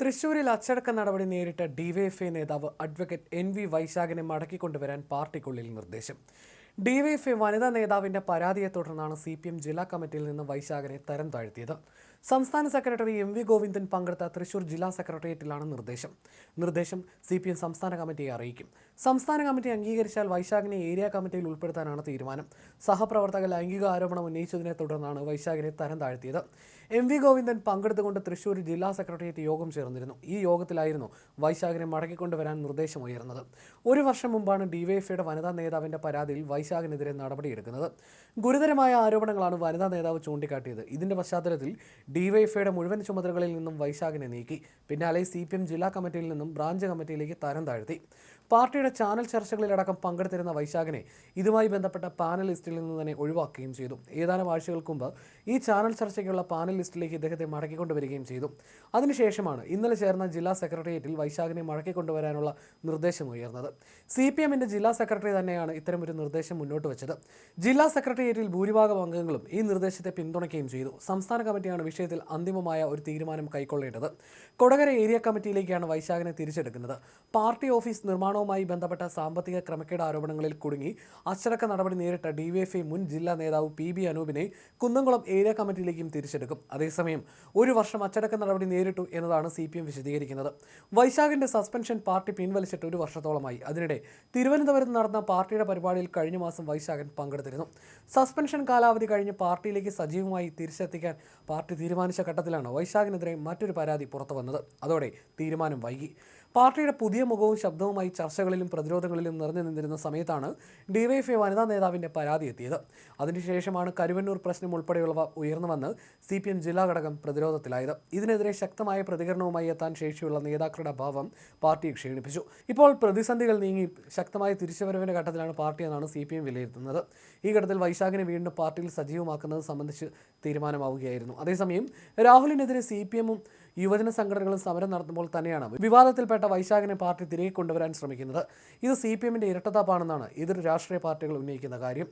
തൃശൂരിൽ അച്ചടക്ക നടപടി നേരിട്ട ഡിവൈഎഫ്ഐ നേതാവ് അഡ്വക്കേറ്റ് എൻ വി വൈശാഖിനെ മടക്കിക്കൊണ്ടുവരാൻ പാർട്ടിക്കുള്ളിൽ നിർദ്ദേശം. ഡിവൈഎഫ്ഐ വനിതാ നേതാവിന്റെ പരാതിയെ തുടർന്നാണ് സി പി എം ജില്ലാ കമ്മിറ്റിയിൽ നിന്ന് വൈശാഖിനെ തരം താഴ്ത്തിയത്. സംസ്ഥാന സെക്രട്ടറി എം വി ഗോവിന്ദൻ പങ്കെടുത്ത തൃശൂർ ജില്ലാ സെക്രട്ടേറിയറ്റിലാണ് നിർദ്ദേശം. നിർദ്ദേശം സി പി എം സംസ്ഥാന കമ്മിറ്റിയെ അറിയിക്കും. സംസ്ഥാന കമ്മിറ്റി അംഗീകരിച്ചാൽ വൈശാഖിനെ ഏരിയ കമ്മിറ്റിയിൽ ഉൾപ്പെടുത്താനാണ് തീരുമാനം. സഹപ്രവർത്തക ലൈംഗിക ആരോപണം ഉന്നയിച്ചതിനെ തുടർന്നാണ് വൈശാഖിനെ തരം താഴ്ത്തിയത്. എം വി ഗോവിന്ദൻ പങ്കെടുത്തുകൊണ്ട് തൃശൂർ ജില്ലാ സെക്രട്ടേറിയറ്റ് യോഗം ചേർന്നിരുന്നു. ഈ യോഗത്തിലായിരുന്നു വൈശാഖിനെ മടക്കിക്കൊണ്ടുവരാൻ നിർദ്ദേശമുയർന്നത്. ഒരു വർഷം മുമ്പാണ് ഡിവൈഎഫ്ഐയുടെ വനിതാ നേതാവിന്റെ പരാതിയിൽ വൈശാഖിനെതിരെ നടപടിയെടുക്കുന്നത്. ഗുരുതരമായ ആരോപണങ്ങളാണ് വനിതാ നേതാവ് ചൂണ്ടിക്കാട്ടിയത്. ഇതിന്റെ പശ്ചാത്തലത്തിൽ ഡിവൈഎഫ്ഐയുടെ മുഴുവൻ ചുമതലകളിൽ നിന്നും വൈശാഖിനെ നീക്കി. പിന്നാലെ സി ജില്ലാ കമ്മിറ്റിയിൽ നിന്നും ബ്രാഞ്ച് കമ്മിറ്റിയിലേക്ക് തരം താഴ്ത്തി. പാർട്ടിയുടെ ചാനൽ ചർച്ചകളിലടക്കം പങ്കെടുത്തിരുന്ന വൈശാഖിനെ ഇതുമായി ബന്ധപ്പെട്ട പാനൽ ലിസ്റ്റിൽ നിന്ന് തന്നെ ഒഴിവാക്കുകയും ചെയ്തു. ഏതാനും ആഴ്ചകൾക്ക് മുമ്പ് ഈ ചാനൽ ചർച്ചയ്ക്കുള്ള പാനൽ ലിസ്റ്റിലേക്ക് ഇദ്ദേഹത്തെ മടക്കിക്കൊണ്ടുവരികയും ചെയ്തു. അതിനുശേഷമാണ് ഇന്നലെ ചേർന്ന ജില്ലാ സെക്രട്ടേറിയറ്റിൽ വൈശാഖിനെ മടക്കിക്കൊണ്ടുവരാനുള്ള നിർദ്ദേശം ഉയർന്നത്. സി പി എമ്മിന്റെ ജില്ലാ സെക്രട്ടറി തന്നെയാണ് ഇത്തരമൊരു നിർദ്ദേശം മുന്നോട്ട് വെച്ചത്. ജില്ലാ സെക്രട്ടേറിയറ്റിൽ ഭൂരിഭാഗം അംഗങ്ങളും ഈ നിർദ്ദേശത്തെ പിന്തുണയ്ക്കുകയും ചെയ്തു. സംസ്ഥാന കമ്മിറ്റിയാണ് വിഷയത്തിൽ അന്തിമമായ ഒരു തീരുമാനം കൈക്കൊള്ളേണ്ടത്. കൊടകര ഏരിയ കമ്മിറ്റിയിലേക്കാണ് വൈശാഖിനെ തിരിച്ചെടുക്കുന്നത്. പാർട്ടി ഓഫീസ് നിർമ്മാണവുമായി ബന്ധപ്പെട്ട സാമ്പത്തിക ക്രമക്കേട് ആരോപണങ്ങളിൽ കുടുങ്ങി. അച്ചടക്ക നടപടി നേരിട്ട ഡിവൈഎഫ്ഐ മുൻ ജില്ലാ നേതാവ് പി ബി അനൂപിനെ കുന്നംകുളം ഏരിയ കമ്മിറ്റിയിലേക്കും തിരിച്ചെടുക്കും. അതേസമയം ഒരു വർഷം അച്ചടക്ക നടപടി നേരിട്ടു എന്നതാണ് സി പി എം വിശദീകരിക്കുന്നത്. വൈശാഖിന്റെ സസ്പെൻഷൻ പാർട്ടി പിൻവലിച്ചിട്ട് ഒരു വർഷത്തോളമായി. അതിനിടെ തിരുവനന്തപുരത്ത് നടന്ന പാർട്ടിയുടെ പരിപാടിയിൽ കഴിഞ്ഞ മാസം വൈശാഖൻ പങ്കെടുത്തിരുന്നു. സസ്പെൻഷൻ കാലാവധി കഴിഞ്ഞ് പാർട്ടിയിലേക്ക് സജീവമായി തിരിച്ചെത്തിക്കാൻ പാർട്ടി തീരുമാനിച്ച ഘട്ടത്തിലാണ് വൈശാഖിനെതിരെ മറ്റൊരു പരാതി പുറത്തു വന്നത് അതോടെ തീരുമാനം വൈകി. പാർട്ടിയുടെ പുതിയ മുഖവും ശബ്ദവുമായി ചർച്ചകളിലും പ്രതിരോധങ്ങളിലും നിറഞ്ഞു നിന്നിരുന്ന സമയത്താണ് ഡിവൈഎഫ്ഐ വനിതാ നേതാവിന്റെ പരാതി എത്തിയത്. അതിനുശേഷമാണ് കരുവന്നൂർ പ്രശ്നം ഉൾപ്പെടെയുള്ളവ ഉയർന്നുവന്ന് സി പി എം ജില്ലാ ഘടകം പ്രതിരോധത്തിലായത്. ഇതിനെതിരെ ശക്തമായ പ്രതികരണവുമായി എത്താൻ ശേഷിയുള്ള നേതാക്കളുടെ അഭാവം പാർട്ടിയെ ക്ഷീണിപ്പിച്ചു. ഇപ്പോൾ പ്രതിസന്ധികൾ നീങ്ങി ശക്തമായ തിരിച്ചുവരവിന്റെ ഘട്ടത്തിലാണ് പാർട്ടി എന്നാണ് സി പി എം വിലയിരുത്തുന്നത്. ഈ ഘട്ടത്തിൽ വൈശാഖിനെ വീണ്ടും പാർട്ടിയിൽ സജീവമാക്കുന്നത് സംബന്ധിച്ച് തീരുമാനമാവുകയായിരുന്നു. അതേസമയം രാഹുലിനെതിരെ സി പി എമ്മും യുവജന സംഘടനകളും സമരം നടത്തുമ്പോൾ തന്നെയാണ് വിവാദത്തിൽപ്പെട്ട വൈശാഖിനെ പാർട്ടി തിരികെ കൊണ്ടുവരാൻ ശ്രമിക്കുന്നത്. ഇത് സി പി എമ്മിന്റെ ഇരട്ടത്താപ്പാണെന്നാണ് എതിർ രാഷ്ട്രീയ പാർട്ടികൾ ഉന്നയിക്കുന്ന കാര്യം.